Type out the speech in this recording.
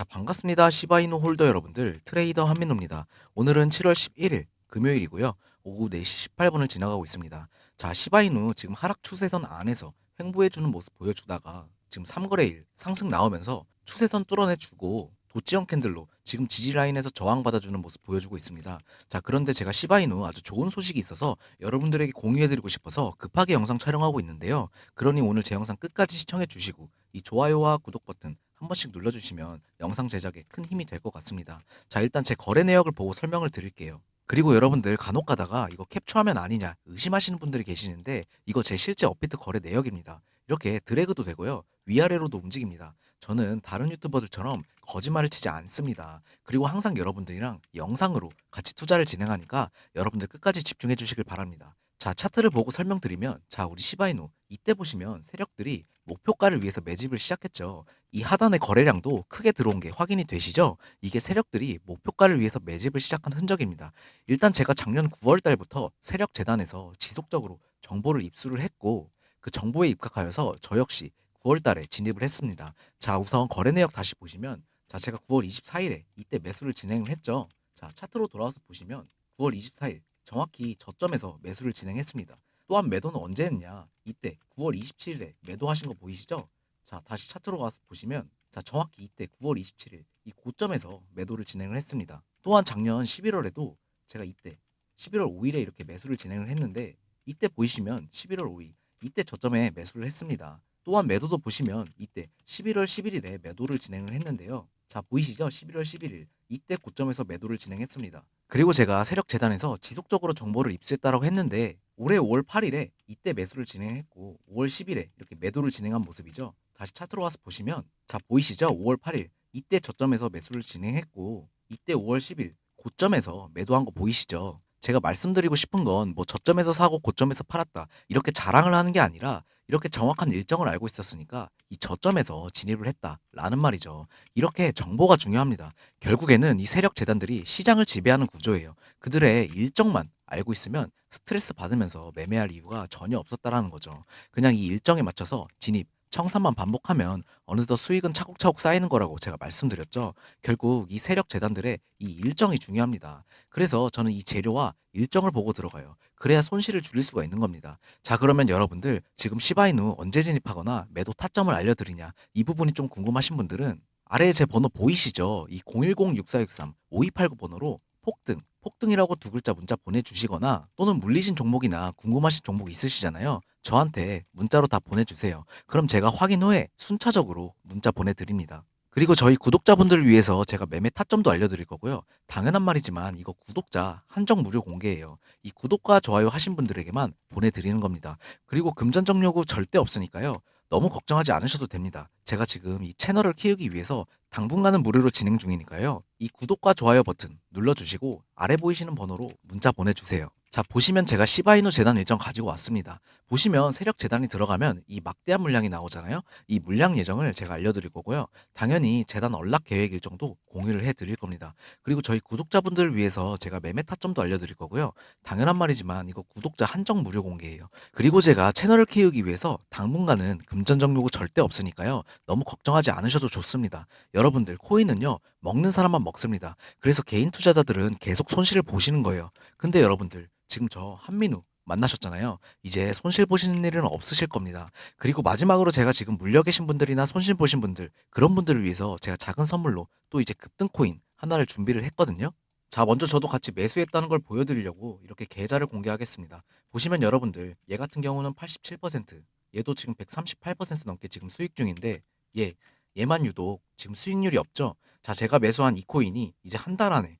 자, 반갑습니다. 시바이노 홀더 여러분들. 트레이더 한민호입니다. 오늘은 7월 11일 금요일이고요. 오후 4시 18분을 지나가고 있습니다. 자, 시바이누 지금 하락 추세선 안에서 횡보해 주는 모습 보여주다가 지금 3거래일 상승 나오면서 추세선 뚫어내 주고 도치형 캔들로 지금 지지 라인에서 저항 받아주는 모습 보여주고 있습니다. 자, 그런데 제가 시바이누 아주 좋은 소식이 있어서 여러분들에게 공유해드리고 싶어서 급하게 영상 촬영하고 있는데요. 그러니 오늘 제 영상 끝까지 시청해 주시고 이 좋아요와 구독 버튼 한 번씩 눌러주시면 영상 제작에 큰 힘이 될 것 같습니다. 자, 일단 제 거래 내역을 보고 설명을 드릴게요. 그리고 여러분들 간혹 가다가 이거 캡처하면 아니냐 의심하시는 분들이 계시는데 이거 제 실제 업비트 거래 내역입니다. 이렇게 드래그도 되고요. 위아래로도 움직입니다. 저는 다른 유튜버들처럼 거짓말을 치지 않습니다. 그리고 항상 여러분들이랑 영상으로 같이 투자를 진행하니까 여러분들 끝까지 집중해 주시길 바랍니다. 자, 차트를 보고 설명드리면 자, 우리 시바이노 이때 보시면 세력들이 목표가를 위해서 매집을 시작했죠. 이 하단의 거래량도 크게 들어온 게 확인이 되시죠? 이게 세력들이 목표가를 위해서 매집을 시작한 흔적입니다. 일단 제가 작년 9월 달부터 세력 재단에서 지속적으로 정보를 입수를 했고 그 정보에 입각하여서 저 역시 9월 달에 진입을 했습니다. 자, 우선 거래 내역 다시 보시면 자, 제가 9월 24일에 이때 매수를 진행을 했죠. 자, 차트로 돌아와서 보시면 9월 24일 정확히 저점에서 매수를 진행했습니다. 또한 매도는 언제 했냐? 이때 9월 27일에 매도하신 거 보이시죠? 자, 다시 차트로 가서 보시면 자, 정확히 이때 9월 27일 이 고점에서 매도를 진행을 했습니다. 또한 작년 11월에도 제가 이때 11월 5일에 이렇게 매수를 진행을 했는데 이때 보이시면 11월 5일 이때 저점에 매수를 했습니다. 또한 매도도 보시면 이때 11월 11일에 매도를 진행을 했는데요. 자, 보이시죠? 11월 11일 이때 고점에서 매도를 진행했습니다. 그리고 제가 세력 재단에서 지속적으로 정보를 입수했다라고 했는데 올해 5월 8일에 이때 매수를 진행했고 5월 10일에 이렇게 매도를 진행한 모습이죠. 다시 차트로 와서 보시면 자 보이시죠? 5월 8일 이때 저점에서 매수를 진행했고 이때 5월 10일 고점에서 매도한 거 보이시죠? 제가 말씀드리고 싶은 건 뭐 저점에서 사고 고점에서 팔았다 이렇게 자랑을 하는 게 아니라 이렇게 정확한 일정을 알고 있었으니까 이 저점에서 진입을 했다라는 말이죠. 이렇게 정보가 중요합니다. 결국에는 이 세력 재단들이 시장을 지배하는 구조예요. 그들의 일정만 알고 있으면 스트레스 받으면서 매매할 이유가 전혀 없었다라는 거죠. 그냥 이 일정에 맞춰서 진입, 청산만 반복하면 어느덧 수익은 차곡차곡 쌓이는 거라고 제가 말씀드렸죠. 결국 이 세력 재단들의 이 일정이 중요합니다. 그래서 저는 이 재료와 일정을 보고 들어가요. 그래야 손실을 줄일 수가 있는 겁니다. 자, 그러면 여러분들 지금 시바이누 언제 진입하거나 매도 타점을 알려드리냐 이 부분이 좀 궁금하신 분들은 아래에 제 번호 보이시죠? 이 010-6463-5289 번호로 폭등, 폭등이라고 두 글자 문자 보내주시거나 또는 물리신 종목이나 궁금하신 종목 있으시잖아요. 저한테 문자로 다 보내주세요. 그럼 제가 확인 후에 순차적으로 문자 보내드립니다. 그리고 저희 구독자분들을 위해서 제가 매매 타점도 알려드릴 거고요. 당연한 말이지만 이거 구독자 한정 무료 공개예요. 이 구독과 좋아요 하신 분들에게만 보내드리는 겁니다. 그리고 금전적 요구 절대 없으니까요. 너무 걱정하지 않으셔도 됩니다. 제가 지금 이 채널을 키우기 위해서 당분간은 무료로 진행 중이니까요. 이 구독과 좋아요 버튼 눌러주시고 아래 보이시는 번호로 문자 보내주세요. 자 보시면 제가 시바이누 재단 일정 가지고 왔습니다. 보시면 세력 재단이 들어가면 이 막대한 물량이 나오잖아요. 이 물량 예정을 제가 알려드릴 거고요. 당연히 재단 언락 계획 일정도 공유를 해드릴 겁니다. 그리고 저희 구독자분들을 위해서 제가 매매 타점도 알려드릴 거고요. 당연한 말이지만 이거 구독자 한정 무료 공개예요. 그리고 제가 채널을 키우기 위해서 당분간은 금전적 요구 절대 없으니까요. 너무 걱정하지 않으셔도 좋습니다. 여러분들 코인은요 먹는 사람만 먹습니다. 그래서 개인 투자자들은 계속 손실을 보시는 거예요. 근데 여러분들 지금 저 한민우 만나셨잖아요. 이제 손실 보시는 일은 없으실 겁니다. 그리고 마지막으로 제가 지금 물려 계신 분들이나 손실 보신 분들 그런 분들을 위해서 제가 작은 선물로 또 이제 급등 코인 하나를 준비를 했거든요. 자, 먼저 저도 같이 매수했다는 걸 보여드리려고 이렇게 계좌를 공개하겠습니다. 보시면 여러분들 얘 같은 경우는 87%, 얘도 지금 138% 넘게 지금 수익 중인데 얘 얘만 유독 지금 수익률이 없죠. 자, 제가 매수한 이 코인이 이제 한 달 안에